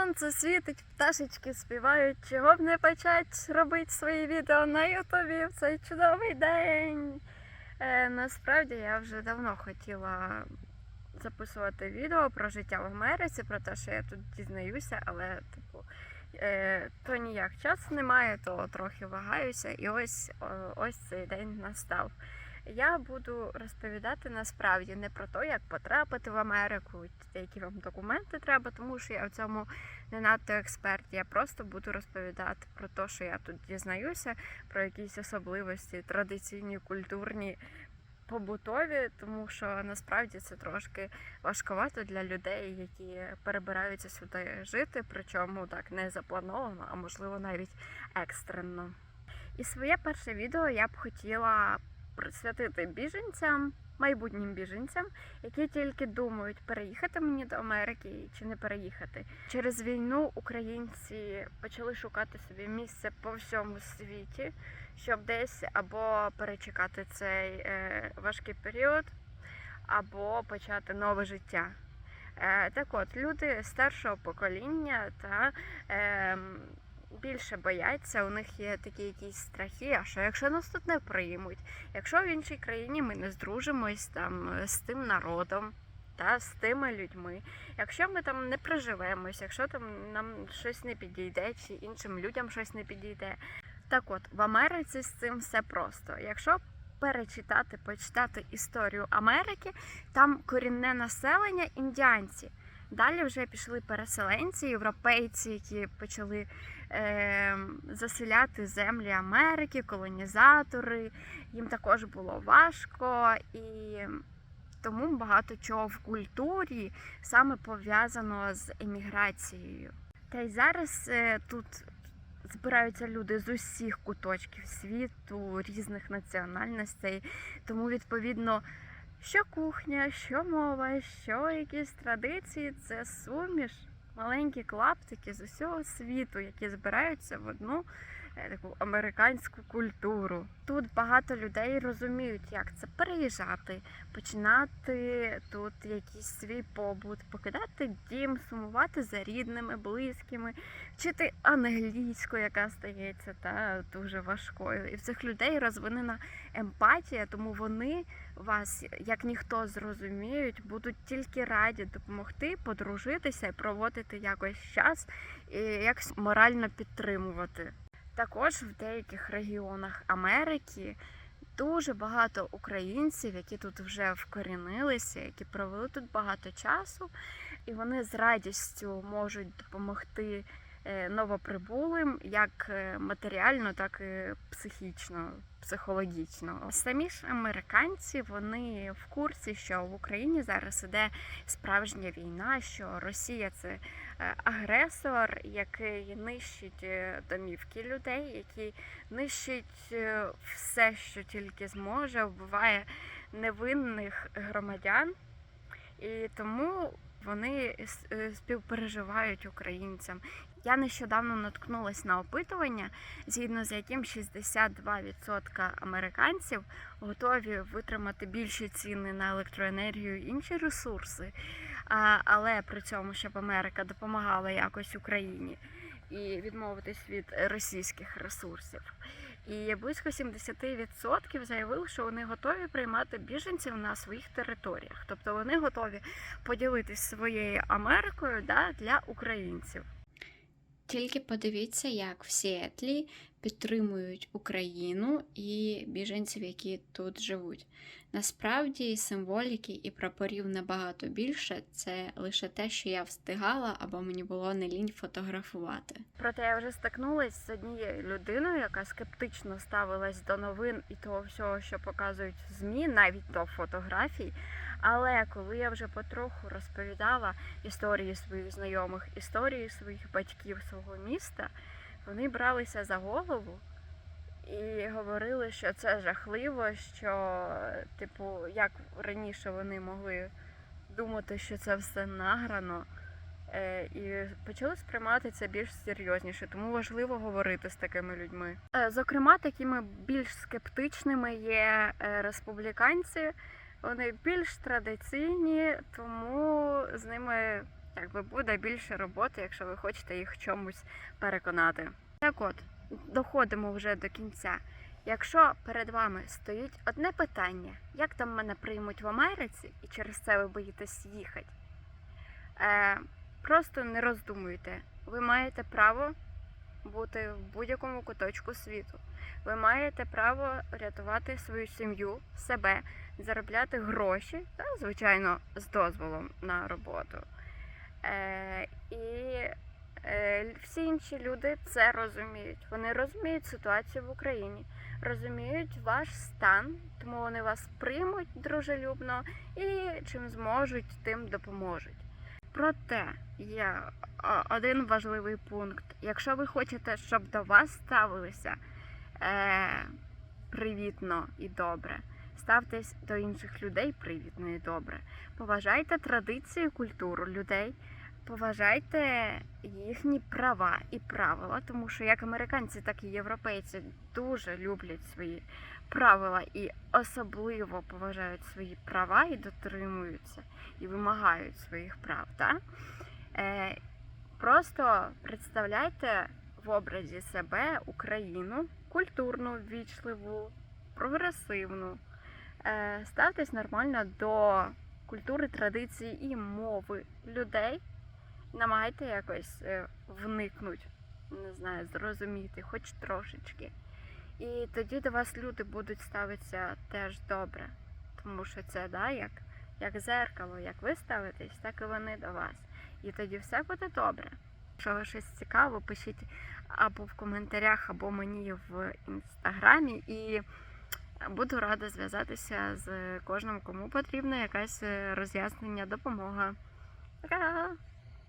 Сонце світить, пташечки співають, чого б не почать робити свої відео на Ютубі в цей чудовий день. Е, насправді я вже давно хотіла записувати відео про життя в Америці, про те, що я тут дізнаюся, але типу. е, То ніяк часу немає, то трохи вагаюся, і ось ось цей день настав. Я буду розповідати насправді не про те, як потрапити в Америку, які вам документи треба, тому що я в цьому не надто експерт. Я просто буду розповідати про те, що я тут дізнаюся, про якісь особливості, традиційні, культурні, побутові, тому що насправді це трошки важковато для людей, які перебираються сюди жити, причому так не заплановано, а можливо навіть екстрено. І своє перше відео я б хотіла присвятити біженцям, майбутнім біженцям, які тільки думають, переїхати мені до Америки чи не переїхати. Через війну українці почали шукати собі місце по всьому світі, щоб десь або перечекати цей е, важкий період, або почати нове життя. Е, так от, люди старшого покоління та е, більше бояться, у них є такі якісь страхи. А що якщо нас тут не приймуть? Якщо в іншій країні ми не здружимось там з тим народом та з тими людьми, якщо ми там не приживемось, якщо там нам щось не підійде, чи іншим людям щось не підійде. Так от в Америці з цим все просто. Якщо перечитати, почитати історію Америки, там корінне населення індіанці. Далі вже пішли переселенці, європейці, які почали е, заселяти землі Америки, колонізатори. Їм також було важко, і тому багато чого в культурі саме пов'язано з еміграцією. Та й зараз е, тут збираються люди з усіх куточків світу, різних національностей, тому відповідно. Що кухня, що мова, що якісь традиції це суміш, маленькі клаптики з усього світу, які збираються в одну таку американську культуру. Тут багато людей розуміють, як це переїжджати, починати тут якийсь свій побут, покидати дім, сумувати за рідними, близькими, вчити англійську, яка стається та дуже важкою. І в цих людей розвинена емпатія, тому вони вас, як ніхто зрозуміють, будуть тільки раді допомогти, подружитися і проводити якось час і якось морально підтримувати. Також в деяких регіонах Америки. Дуже багато українців, які тут вже вкорінилися, які провели тут багато часу, і вони з радістю можуть допомогти новоприбулим як е, матеріально, так і психічно, психологічно. Самі ж американці вони в курсі, що в Україні зараз іде справжня війна, що Росія це е, агресор, який нищить е, домівки людей, який нищить е, все, що тільки зможе, вбиває невинних громадян. І тому вони е, співпереживають українцям. Я нещодавно наткнулася на опитування, згідно з яким 62% американців готові витримати більші ціни на електроенергію і інші ресурси, але при цьому, щоб Америка допомагала якось Україні і відмовитись від російських ресурсів. І близько 70% заявили, що вони готові приймати біженців на своїх територіях. Тобто вони готові поділитись своєю Америкою да, для українців. Тільки подивіться, як в Сіетлі підтримують Україну і біженців, які тут живуть. Насправді символіки і прапорів набагато більше. Це лише те, що я встигала, або мені було не лінь фотографувати. Проте я вже стикнулася з однією людиною, яка скептично ставилась до новин і того всього, що показують в ЗМІ, навіть до фотографій. Але коли я вже потроху розповідала історії своїх знайомих, історії своїх батьків свого міста, вони бралися за голову і говорили, що це жахливо, що, типу, як раніше вони могли думати, що це все награно. Е, і почали сприймати це більш серйозніше, тому важливо говорити з такими людьми. Е, Зокрема, такими більш скептичними є е, республіканці. Вони більш традиційні, тому з ними якби буде більше роботи, якщо ви хочете їх чомусь переконати. Так от, доходимо вже до кінця. Якщо перед вами стоїть одне питання, як там мене приймуть в Америці, і через це ви боїтесь їхати, е, просто не роздумуйте. Ви маєте право бути в будь-якому куточку світу. Ви маєте право рятувати свою сім'ю, себе, заробляти гроші, та, звичайно, з дозволом на роботу. Е, і всі інші люди це розуміють. Вони розуміють ситуацію в Україні, розуміють ваш стан, тому вони вас приймуть дружелюбно і чим зможуть, тим допоможуть. Проте є один важливий пункт. Якщо ви хочете, щоб до вас ставилися е, привітно і добре, ставтесь до інших людей привітно і добре. Поважайте традиції, культуру людей, поважайте їхні права і правила, тому що як американці, так і європейці дуже люблять свої правила і особливо поважають свої права і дотримуються і вимагають своїх прав. Так? Е, просто представляйте в образі себе Україну культурну, ввічливу, прогресивну. Е, ставтесь нормально до культури, традицій і мови людей. Намагайте якось е, вникнути, не знаю, зрозуміти, хоч трошечки. І тоді до вас люди будуть ставитися теж добре. Тому що це да, як, як зеркало, як ви ставитесь, так і вони до вас. І тоді все буде добре. Якщо ви щось цікаво, пишіть або в коментарях, або мені в інстаграмі. І буду рада зв'язатися з кожним, кому потрібна якась е, роз'яснення, допомога. Пока!